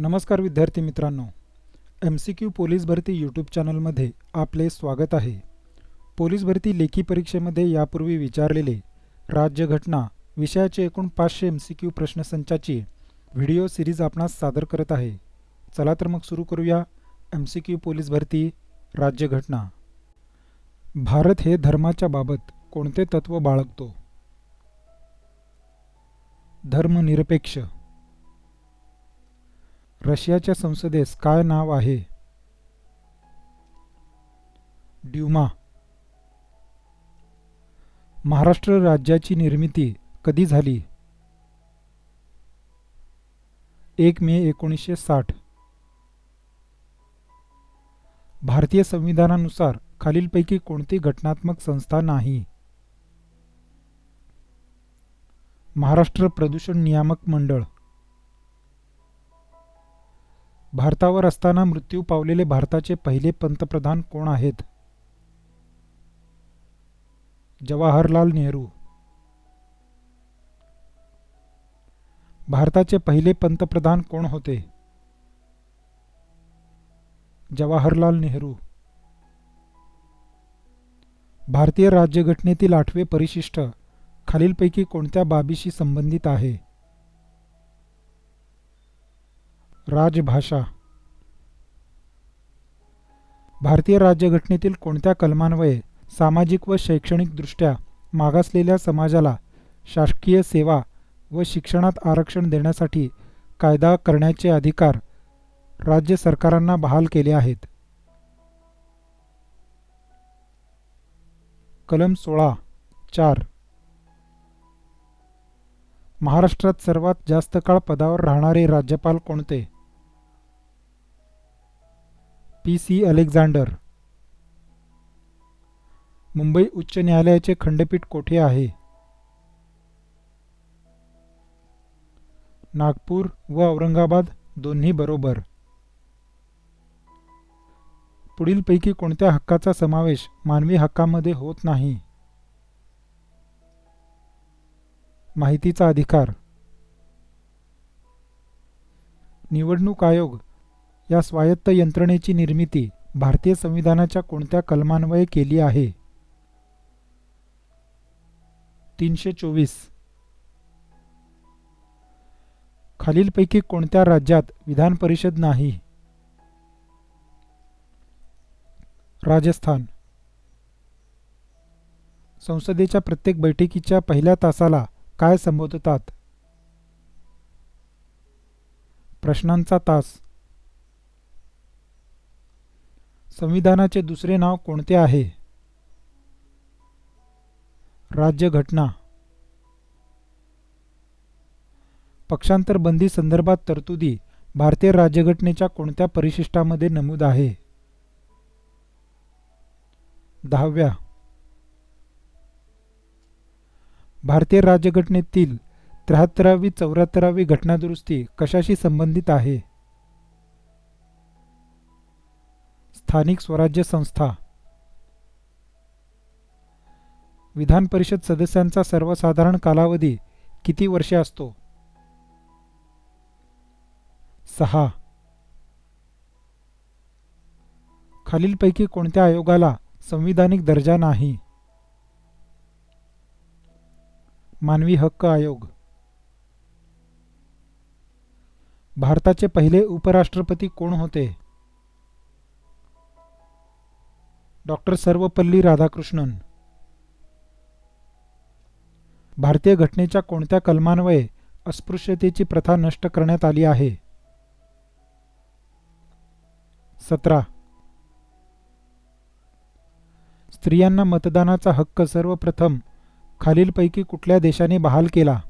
नमस्कार विद्यार्थी मित्रांनो. एम सी क्यू पोलीस भरती यूट्यूब चॅनलमध्ये आपले स्वागत आहे. पोलीस भरती लेखी परीक्षेमध्ये यापूर्वी विचारलेले राज्यघटना विषयाचे एकूण पाचशे एम सी क्यू प्रश्नसंचाची व्हिडिओ सिरीज आपणास सादर करत आहे. चला तर मग सुरू करूया एम सी क्यू पोलीस भरती राज्यघटना भारत हे धर्माच्या बाबत कोणते तत्त्व बाळगतो? धर्मनिरपेक्ष. रशियाच्या संसदेस काय नाव आहे? ड्युमा. महाराष्ट्र राज्याची निर्मिती कधी झाली? एक मे एकोणीसशे साठ. भारतीय संविधानानुसार खालीलपैकी कोणती घटनात्मक संस्था नाही? महाराष्ट्र प्रदूषण नियामक मंडळ. भारतावर असताना मृत्यू पावलेले भारताचे पहिले पंतप्रधान कोण आहेत? जवाहरलाल नेहरू. भारताचे पहिले पंतप्रधान कोण होते? जवाहरलाल नेहरू. भारतीय राज्यघटनेतील आठवे परिशिष्ट खालीलपैकी कोणत्या बाबीशी संबंधित आहे? राजभाषा. भारतीय राज्यघटनेतील कोणत्या कलमान्वये सामाजिक व शैक्षणिकदृष्ट्या मागासलेल्या समाजाला शासकीय सेवा व शिक्षणात आरक्षण देण्यासाठी कायदा करण्याचे अधिकार राज्य सरकारांना बहाल केले आहेत? कलम सोळा चार. महाराष्ट्रात सर्वात जास्त काळ पदावर राहणारे राज्यपाल कोणते? P C Alexander. मुंबई उच्च न्यायालयाचे खंडपीठ कोठे आहे? नागपूर व औरंगाबाद दोन्ही बरोबर. पुढीलपैकी कोणत्या हक्काचा समावेश मानवी हक्कामध्ये होत नाही? माहितीचा अधिकार. निवडणूक आयोग या स्वायत्त यंत्रणेची निर्मिती भारतीय संविधानाच्या कोणत्या कलमान्वये केली आहे? तीनशे चोवीस. खालीलपैकी कोणत्या राज्यात विधान परिषद नाही? राजस्थान. संसदेच्या प्रत्येक बैठकीच्या पहिल्या तासाला काय संबोधतात? प्रश्नांचा तास. संविधानाचे दुसरे नाव कोणते आहे? राज्यघटना पक्षांतर बंदी संदर्भात तरतुदी भारतीय राज्यघटनेच्या कोणत्या परिशिष्टामध्ये नमूद आहे? दहाव्या. भारतीय राज्यघटनेतील त्र्याहत्तरावी चौऱ्याहत्तरावी घटनादुरुस्ती कशाशी संबंधित आहे? स्थानिक स्वराज्य संस्था. विधान परिषद सदस्यांचा सर्वसाधारण कालावधी किती वर्षे असतो? सहा. खालीलपैकी कोणत्या आयोगाला संविधानिक दर्जा नाही? मानवी हक्क आयोग. भारताचे पहिले उपराष्ट्रपती कोण होते? डॉक्टर सर्वपल्ली राधाकृष्णन. भारतीय घटनेच्या कोणत्या कलमान्वये अस्पृश्यतेची प्रथा नष्ट करण्यात आली आहे? सतरा. स्त्रियांना मतदानाचा हक्क सर्वप्रथम खालीलपैकी कुठल्या देशाने बहाल केला?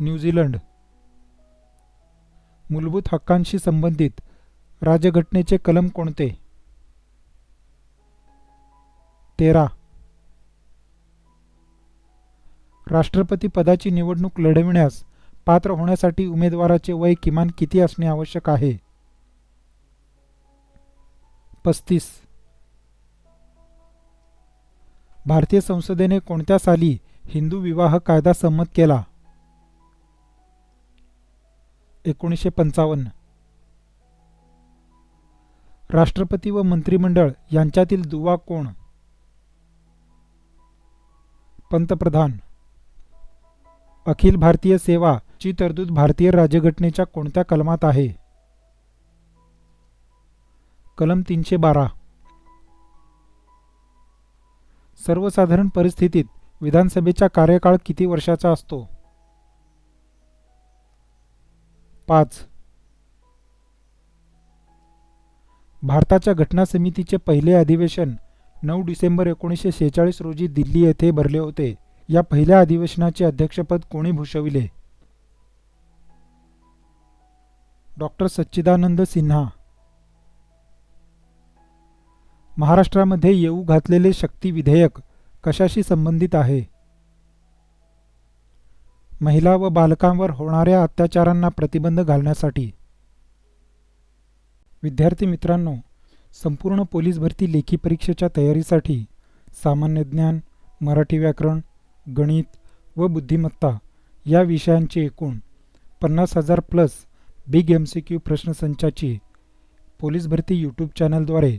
न्यूझीलंड मूलभूत हक्कांशी संबंधित राज्यघटनेचे कलम कोणते? तेरा. राष्ट्रपती पदाची निवडणूक लढविण्यास पात्र होण्यासाठी उमेदवाराचे वय किमान किती असणे आवश्यक आहे? पस्तीस. भारतीय संसदेने कोणत्या साली हिंदू विवाह कायदा संमत केला? एकोणीसशे पंचावन्न. राष्ट्रपती व मंत्रिमंडळ यांच्यातील दुवा कोण? पंतप्रधान. अखिल भारतीय सेवा ची तरतूद भारतीय राज्यघटनेच्या कोणत्या कलमात आहे? कलम तीनशे बारा. सर्वसाधारण परिस्थितीत विधानसभेचा कार्यकाळ किती वर्षाचा असतो? पाच. भारताच्या घटना समितीचे पहिले अधिवेशन नऊ डिसेंबर एकोणीसशे शेहेचाळीस रोजी दिल्ली येथे भरले होते. या पहिल्या अधिवेशनाचे अध्यक्षपद कोणी भूषविले? डॉक्टर सच्चिदानंद सिन्हा महाराष्ट्रामध्ये येऊ घातलेले शक्ती विधेयक कशाशी संबंधित आहे? महिला व बालकांवर होणाऱ्या अत्याचारांना प्रतिबंध घालण्यासाठी. विद्यार्थी मित्रांनो संपूर्ण पोलीस भरती लेखी परीक्षेच्या तयारीसाठी सामान्य ज्ञान मराठी व्याकरण गणित व बुद्धिमत्ता या विषयांचे एकूण पन्नास हजार plus big M C Q प्रश्नसंचाची police भरती यूट्यूब चॅनलद्वारे